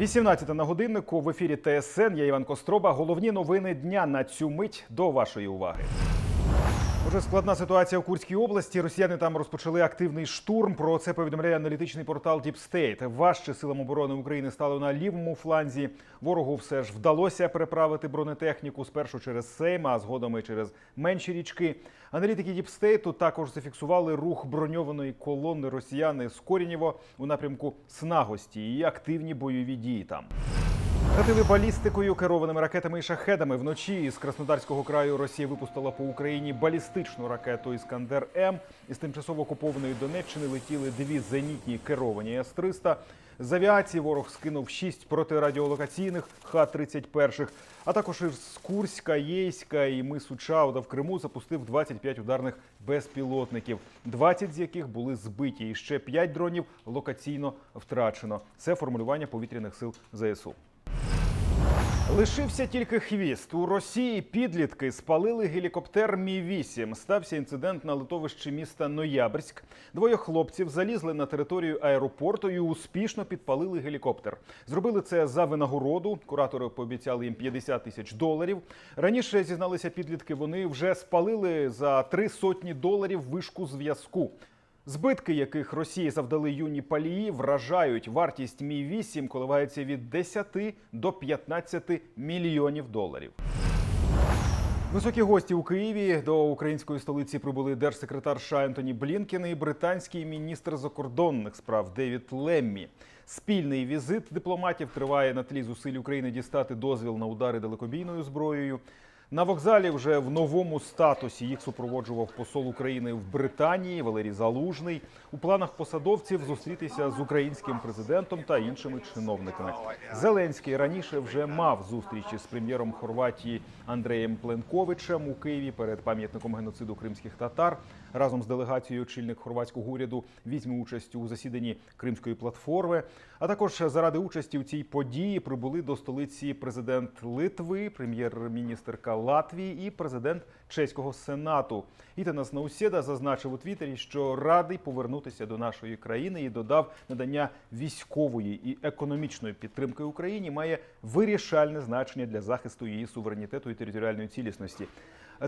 18 на годиннику в ефірі ТСН. Я Іван Костроба. Головні новини дня на цю мить до вашої уваги. Уже складна ситуація в Курській області. Росіяни там розпочали активний штурм. Про це повідомляє аналітичний портал Deep State. Важче силам оборони України стало на лівому фланзі. Ворогу все ж вдалося переправити бронетехніку спершу через Сейм, а згодом і через менші річки. Аналітики Deep State також зафіксували рух броньованої колони росіяни з Корінєво у напрямку Снагості і активні бойові дії там. Гатили балістикою, керованими ракетами і шахедами. Вночі із Краснодарського краю Росія випустила по Україні балістичну ракету Іскандер М. Із тимчасово окупованої Донеччини летіли дві зенітні керовані С-300. З авіації ворог скинув шість протирадіолокаційних Х-31, а також із Курська, Єйська і мису Чауда в Криму запустив 25 ударних безпілотників, 20 з яких були збиті, і ще 5 дронів локаційно втрачено. Це формулювання повітряних сил ЗСУ. Лишився тільки хвіст. У Росії підлітки спалили гелікоптер Мі 8 Стався інцидент на литовищі міста Ноябрськ. Двоє хлопців залізли на територію аеропорту і успішно підпалили гелікоптер. Зробили це за винагороду. Куратори пообіцяли їм 50 тисяч доларів. Раніше зізналися підлітки. Вони вже спалили за три сотні доларів вишку зв'язку. Збитки, яких Росії завдали юні палії, вражають. Вартість Мі 8 коливається від 10 до 15 мільйонів доларів. Високі гості у Києві до української столиці прибули держсекретар США Ентоні Блінкен і британський міністр закордонних справ Девід Леммі. Спільний візит дипломатів триває на тлі зусиль України дістати дозвіл на удари далекобійною зброєю. На вокзалі вже в новому статусі їх супроводжував посол України в Британії Валерій Залужний. У планах посадовців зустрітися з українським президентом та іншими чиновниками. Зеленський раніше вже мав зустрічі з прем'єром Хорватії Андреєм Пленковичем у Києві перед пам'ятником геноциду кримських татар. Разом з делегацією очільник хорватського уряду візьме участь у засіданні Кримської платформи. А також заради участі у цій події прибули до столиці президент Литви, прем'єр-міністерка Латвії і президент чеського сенату. Ітанас Наусєда зазначив у Твіттері, що радий повернутися до нашої країни і додав надання військової і економічної підтримки Україні має вирішальне значення для захисту її суверенітету і територіальної цілісності.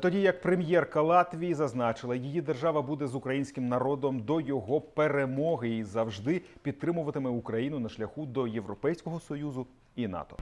Тоді як прем'єрка Латвії зазначила, її держава буде з українським народом до його перемоги і завжди підтримуватиме Україну на шляху до Європейського союзу і НАТО.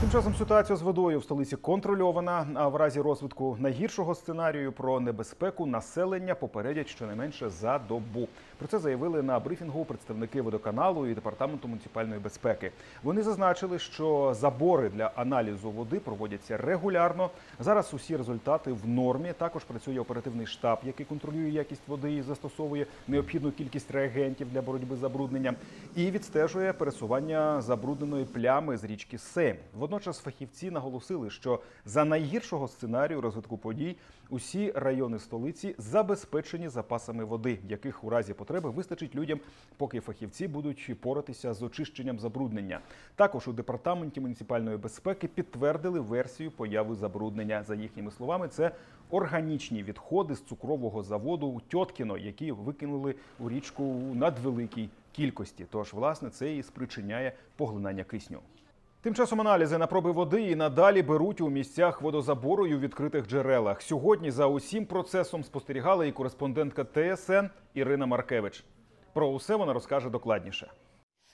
Тим часом ситуація з водою в столиці контрольована. А в разі розвитку найгіршого сценарію про небезпеку населення попередять щонайменше за добу. Про це заявили на брифінгу представники водоканалу і департаменту муніципальної безпеки. Вони зазначили, що забори для аналізу води проводяться регулярно. Зараз усі результати в нормі. Також працює оперативний штаб, який контролює якість води і застосовує необхідну кількість реагентів для боротьби з забрудненням, і відстежує пересування забрудненої плями з річки Сейм. Водночас фахівці наголосили, що за найгіршого сценарію розвитку подій усі райони столиці забезпечені запасами води, яких у разі потреби вистачить людям, поки фахівці будуть поратися з очищенням забруднення. Також у департаменті муніципальної безпеки підтвердили версію появи забруднення. За їхніми словами, це органічні відходи з цукрового заводу у Тьоткіно, які викинули у річку у надвеликій кількості. Тож, власне, це і спричиняє поглинання кисню. Тим часом аналізи на проби води і надалі беруть у місцях водозабору і у відкритих джерелах. Сьогодні за усім процесом спостерігала і кореспондентка ТСН Ірина Маркевич. Про усе вона розкаже докладніше.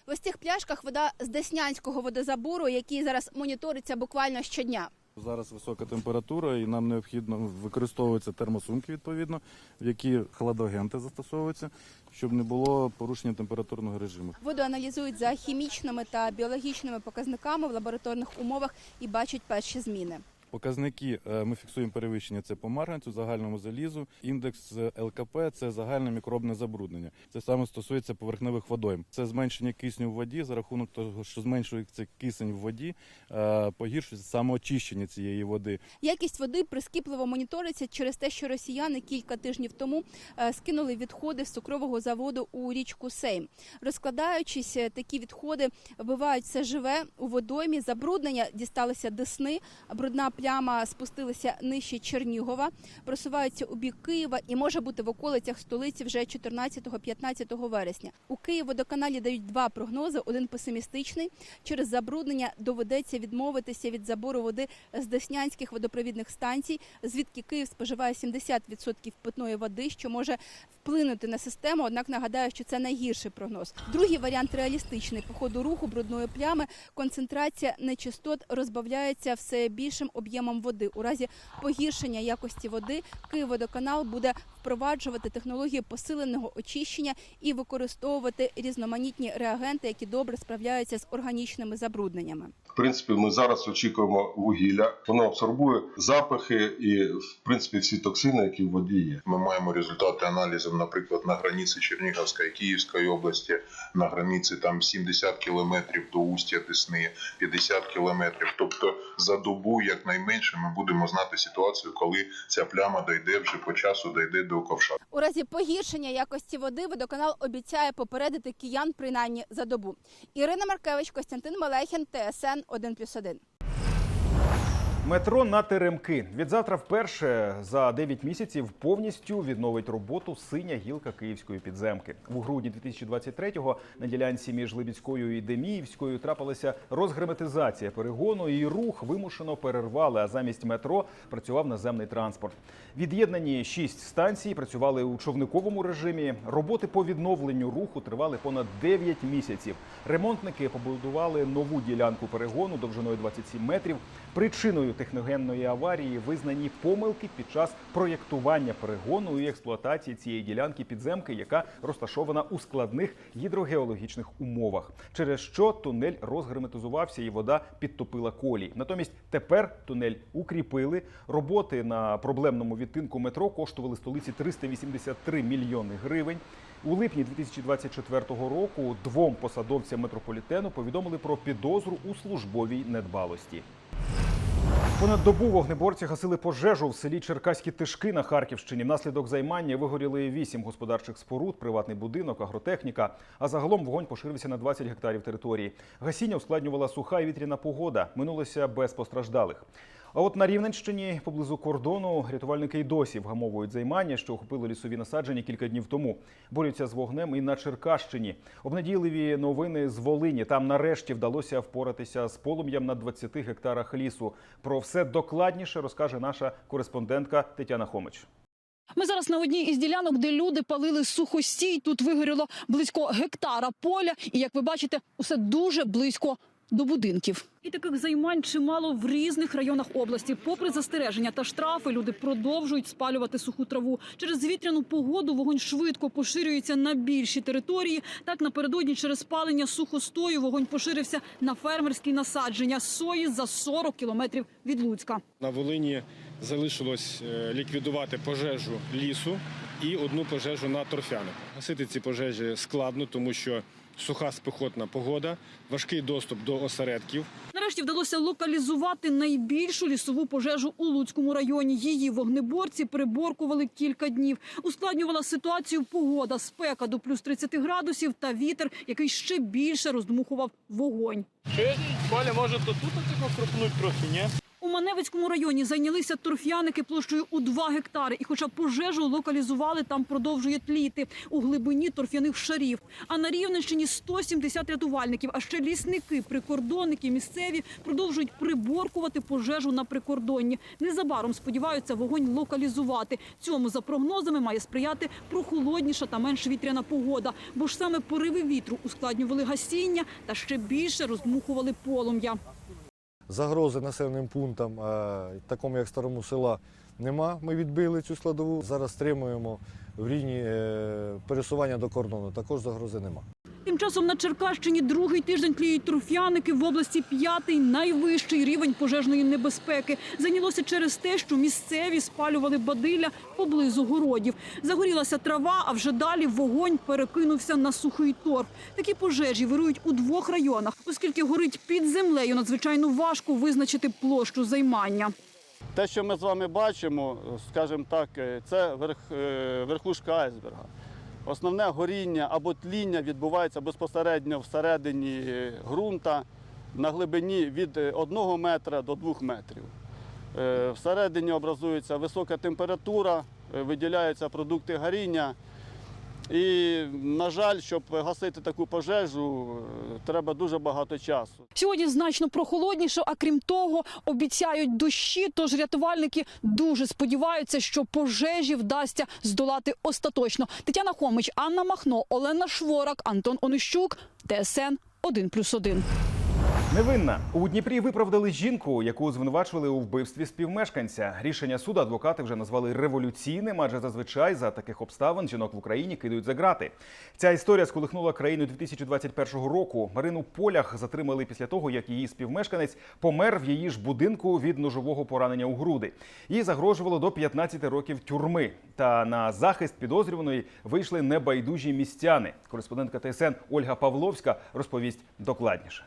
В ось цих пляшках вода з Деснянського водозабору, який зараз моніториться буквально щодня. Зараз висока температура, і нам необхідно використовуються термосумки, відповідно, в які хладагенти застосовуються, щоб не було порушення температурного режиму. Воду аналізують за хімічними та біологічними показниками в лабораторних умовах і бачать перші зміни. Показники е, ми фіксуємо перевищення це по марганцю, загальному залізу. Індекс ЛКП це загальне мікробне забруднення. Це саме стосується поверхневих водойм. Це зменшення кисню в воді за рахунок того, що зменшується кисень в воді, е, погіршується самоочищення цієї води. Якість води прискіпливо моніториться через те, що росіяни кілька тижнів тому е, скинули відходи з цукрового заводу у річку Сейм. Розкладаючись, такі відходи вбивають все живе у водоймі. Забруднення дісталися десни, брудна пляма спустилася нижче Чернігова, просуваються у бік Києва і може бути в околицях столиці вже 14-15 вересня. У Київводоканалі дають два прогнози: один песимістичний. Через забруднення доведеться відмовитися від забору води з деснянських водопровідних станцій, звідки Київ споживає 70% питної води, що може вплинути на систему. Однак нагадаю, що це найгірший прогноз. Другий варіант реалістичний. По ходу руху брудної плями концентрація нечистот розбавляється все більшим об'ємом води. У разі погіршення якості води Київводоканал буде впроваджувати технологію посиленого очищення і використовувати різноманітні реагенти, які добре справляються з органічними забрудненнями. В принципі, ми зараз очікуємо вугілля. Воно абсорбує запахи і, в принципі, всі токсини, які в воді є. Ми маємо результати аналізів, наприклад, на границі Чернігівської Київської області, на границі там 70 кілометрів до устя Десни, 50 кілометрів. Тобто за добу, якнайменше, ми будемо знати ситуацію, коли ця пляма дойде вже по часу, дойде до ковша. У разі погіршення якості води водоканал обіцяє попередити киян принаймні за добу. Ірина Маркевич, Костянтин Малехін, ТСН 1+,1. Метро на теремки. Відзавтра вперше за 9 місяців повністю відновить роботу синя гілка київської підземки. У грудні 2023-го на ділянці між Либідською і Деміївською трапилася розгерметизація перегону, і рух вимушено перервали. А замість метро працював наземний транспорт. Від'єднані шість станцій працювали у човниковому режимі. Роботи по відновленню руху тривали понад 9 місяців. Ремонтники побудували нову ділянку перегону довжиною 27 метрів. Причиною техногенної аварії визнані помилки під час проєктування перегону і експлуатації цієї ділянки підземки, яка розташована у складних гідрогеологічних умовах, через що тунель розгерметизувався і вода підтопила колій. Натомість тепер тунель укріпили. Роботи на проблемному відтинку метро коштували столиці 383 мільйони гривень. У липні 2024 року двом посадовцям метрополітену повідомили про підозру у службовій недбалості. Понад добу вогнеборці гасили пожежу в селі Черкаські Тишки на Харківщині. Внаслідок займання вигоріли вісім господарчих споруд, приватний будинок, агротехніка. А загалом вогонь поширився на 20 гектарів території. Гасіння ускладнювала суха і вітряна погода. Минулося без постраждалих. А от на Рівненщині, поблизу кордону, рятувальники й досі вгамовують займання, що охопили лісові насадження кілька днів тому. Борються з вогнем і на Черкащині. Обнадійливі новини з Волині. Там нарешті вдалося впоратися з полум'ям на 20 гектарах лісу. Про все докладніше розкаже наша кореспондентка Тетяна Хомич. Ми зараз на одній із ділянок, де люди палили сухостій. Тут вигоріло близько гектара поля, і як ви бачите, усе дуже близько до будинків. І таких займань чимало в різних районах області. Попри застереження та штрафи, люди продовжують спалювати суху траву. Через вітряну погоду вогонь швидко поширюється на більші території. Так напередодні через спалення сухостою вогонь поширився на фермерські насадження сої за 40 кілометрів від Луцька. На Волині залишилось е, ліквідувати пожежу лісу і одну пожежу на торфяник. Гасити ці пожежі складно, тому що суха спекотна погода, важкий доступ до осередків. Нарешті вдалося локалізувати найбільшу лісову пожежу у Луцькому районі. Її вогнеборці приборкували кілька днів. Ускладнювала ситуацію погода, спека до плюс 30 градусів та вітер, який ще більше роздмухував вогонь. Коля, може, то тут крупнуть трохи, ні? Маневицькому районі зайнялися торф'яники площею у 2 гектари. І хоча пожежу локалізували, там продовжує тліти у глибині торф'яних шарів. А на Рівненщині 170 рятувальників, а ще лісники, прикордонники місцеві продовжують приборкувати пожежу на прикордонні. Незабаром сподіваються вогонь локалізувати. Цьому за прогнозами має сприяти прохолодніша та менш вітряна погода. Бо ж саме пориви вітру ускладнювали гасіння та ще більше роздмухували полум'я. Загрози населеним пунктам, такому як старому села, нема. Ми відбили цю складову. Зараз стримуємо в рівні е, пересування до кордону. Також загрози нема. Тим часом на Черкащині другий тиждень тліють торф'яники, в області п'ятий найвищий рівень пожежної небезпеки. Зайнялося через те, що місцеві спалювали бадилля поблизу городів. Загорілася трава, а вже далі вогонь перекинувся на сухий торф. Такі пожежі вирують у двох районах, оскільки горить під землею. Надзвичайно важко визначити площу займання. Те, що ми з вами бачимо, скажімо так, е, це верх, е, верхушка айсберга. Основне горіння або тління відбувається безпосередньо всередині ґрунта на глибині від 1 метра до 2 метрів. Е, Всередині образується висока температура, е, виділяються продукти горіння. І, на жаль, щоб гасити таку пожежу, е, треба дуже багато часу. Сьогодні значно прохолодніше, а крім того, обіцяють дощі. Тож рятувальники дуже сподіваються, що пожежі вдасться здолати остаточно. Тетяна Хомич, Анна Махно, Олена Шворак, Антон Онищук, ТСН 1+,1. Невинна у Дніпрі виправдали жінку, яку звинувачували у вбивстві співмешканця. Рішення суду адвокати вже назвали революційним, адже зазвичай за таких обставин жінок в Україні кидають за грати. Ця історія сколихнула країну 2021 року. Марину Полях затримали після того, як її співмешканець помер в її ж будинку від ножового поранення у груди. Їй загрожувало до 15 років тюрми. Та на захист підозрюваної вийшли небайдужі містяни. Кореспондентка ТСН Ольга Павловська розповість докладніше.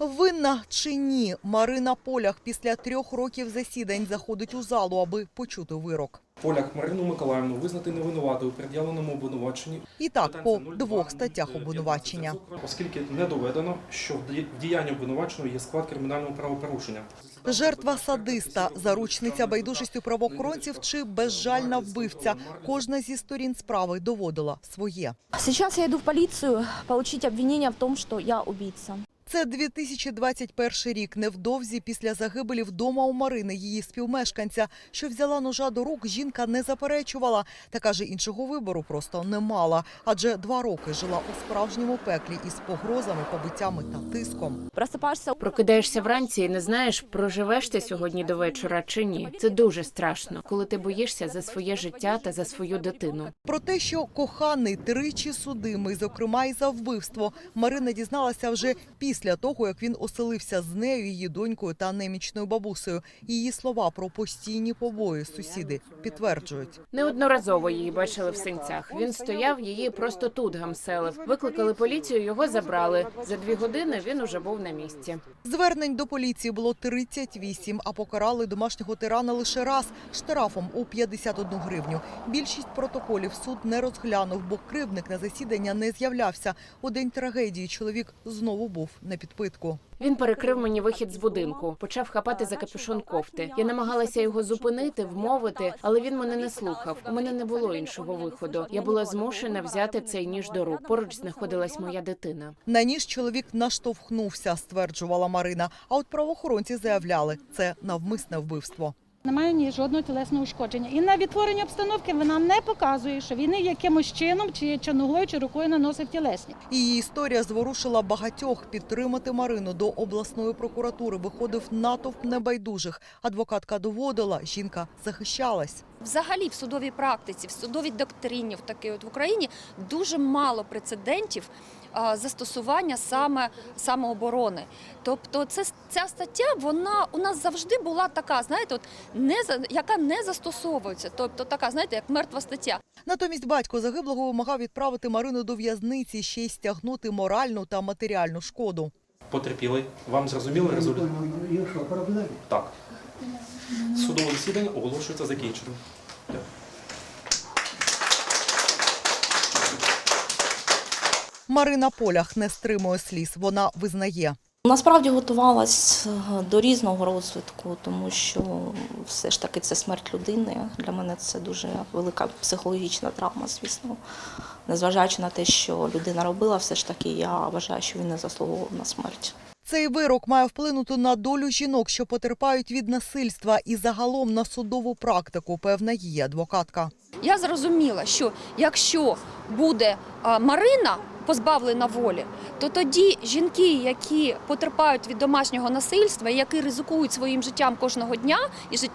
Винна чи ні, Марина Полях після трьох років засідань заходить у залу, аби почути вирок. Полях Марину Миколаївну визнати невинуватою у пред'явленому обвинуваченні. І так, по двох статтях обвинувачення. Оскільки не доведено, що в діянні обвинуваченого є склад кримінального правопорушення. Жертва садиста, заручниця байдужістю правоохоронців чи безжальна вбивця. Кожна зі сторін справи доводила своє. Сейчас я иду в полицию получить обвинение в том, что я убийца. Це 2021 рік. Невдовзі після загибелі вдома у Марини, її співмешканця, що взяла ножа до рук, жінка не заперечувала. Та каже, іншого вибору просто не мала. Адже два роки жила у справжньому пеклі із погрозами, побиттями та тиском. Просыпаешься Прокидаєшся вранці і не знаєш, проживеш ти сьогодні до вечора чи ні. Це дуже страшно, коли ти боїшся за своє життя та за свою дитину. Про те, що коханий тричі судимий, зокрема і за вбивство, Марина дізналася вже після того, як він оселився з нею, її донькою та немічною бабусею. Її слова про постійні побої сусіди підтверджують. Неодноразово її бачили в синцях. Він стояв, її просто тут гамселив. Викликали поліцію, його забрали. За дві години він уже був на місці. Звернень до поліції було 38, а покарали домашнього тирана лише раз штрафом у 51 гривню. Більшість протоколів суд не розглянув, бо кривдник на засідання не з'являвся. У день трагедії чоловік знову був на підпитку. Він перекрив мені вихід з будинку, почав хапати за капюшон кофти. Я намагалася його зупинити, вмовити, але він мене не слухав. У мене не було іншого виходу. Я була змушена взяти цей ніж до рук. Поруч знаходилась моя дитина. На ніж чоловік наштовхнувся, стверджувала Марина. А от правоохоронці заявляли, це навмисне вбивство. Немає ні жодного тілесного ушкодження. І на відтворення обстановки вона не показує, що він якимось чином, чи, чи ногою, чи рукою наносив тілесні. Її історія зворушила багатьох. Підтримати Марину до обласної прокуратури виходив натовп небайдужих. Адвокатка доводила, жінка захищалась. Взагалі в судовій практиці, в судовій доктрині в такій от в Україні дуже мало прецедентів а, застосування саме самооборони. Тобто, це ця стаття, вона у нас завжди була така, знаєте, от не за- яка не застосовується. Тобто така, знаєте, як мертва стаття. Натомість батько загиблого вимагав відправити Марину до в'язниці, ще й стягнути моральну та матеріальну шкоду. Потерпілий. Вам зрозуміло результат? Так. Судове засідання оголошується закінченим. Марина Полях не стримує сліз. Вона визнає. Насправді готувалась е, до різного розвитку, тому що все ж таки це смерть людини. Для мене це дуже велика психологічна травма, звісно. Незважаючи на те, що людина робила, все ж таки я вважаю, що він не заслуговував на смерть. Цей вирок має вплинути на долю жінок, що потерпають від насильства, і загалом на судову практику, певна її адвокатка. Я зрозуміла, що якщо буде Марина позбавлена волі, то тоді жінки, які потерпають від домашнього насильства, які ризикують своїм життям кожного дня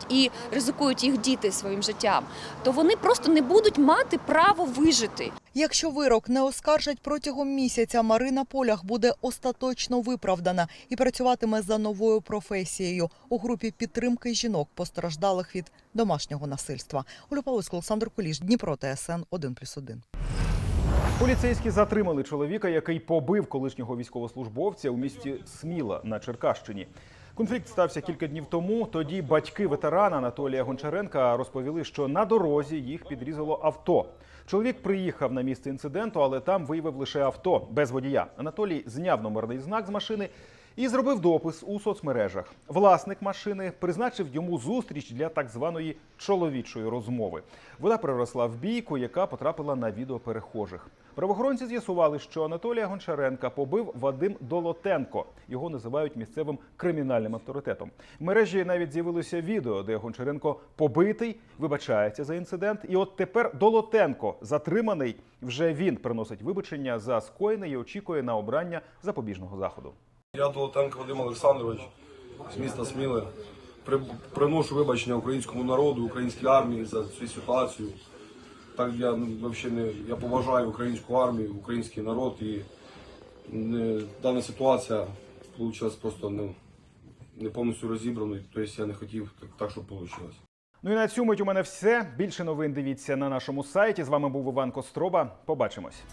і ризикують їх діти своїм життям, то вони просто не будуть мати право вижити. Якщо вирок не оскаржать протягом місяця, Марина Полях буде остаточно виправдана і працюватиме за новою професією у групі підтримки жінок, постраждалих від домашнього насильства. Оля Павловська, Олександр Куліш, Дніпро, ТСН 1+,1. Поліцейські затримали чоловіка, який побив колишнього військовослужбовця у місті Сміла на Черкащині. Конфлікт стався кілька днів тому. Тоді батьки ветерана Анатолія Гончаренка розповіли, що на дорозі їх підрізало авто. Чоловік приїхав на місце інциденту, але там виявив лише авто без водія. Анатолій зняв номерний знак з машини і зробив допис у соцмережах. Власник машини призначив йому зустріч для так званої чоловічої розмови. Вона переросла в бійку, яка потрапила на відео перехожих. Правоохоронці з'ясували, що Анатолія Гончаренка побив Вадим Долотенко. Його називають місцевим кримінальним авторитетом. В мережі навіть з'явилося відео, де Гончаренко побитий, вибачається за інцидент. І от тепер Долотенко затриманий. Вже він приносить вибачення за скоєне і очікує на обрання запобіжного заходу. Я Долотенко Вадим Олександрович з міста Сміле. Приношу вибачення українському народу, українській армії за цю ситуацію. Так я ну, взагалі не я поважаю українську армію, український народ і не, дана ситуація вийшла просто не, не повністю розібраною. Тобто я не хотів так, так щоб вийшло. Ну і на мить у мене все. Більше новин дивіться на нашому сайті. З вами був Іван Костроба. Побачимось.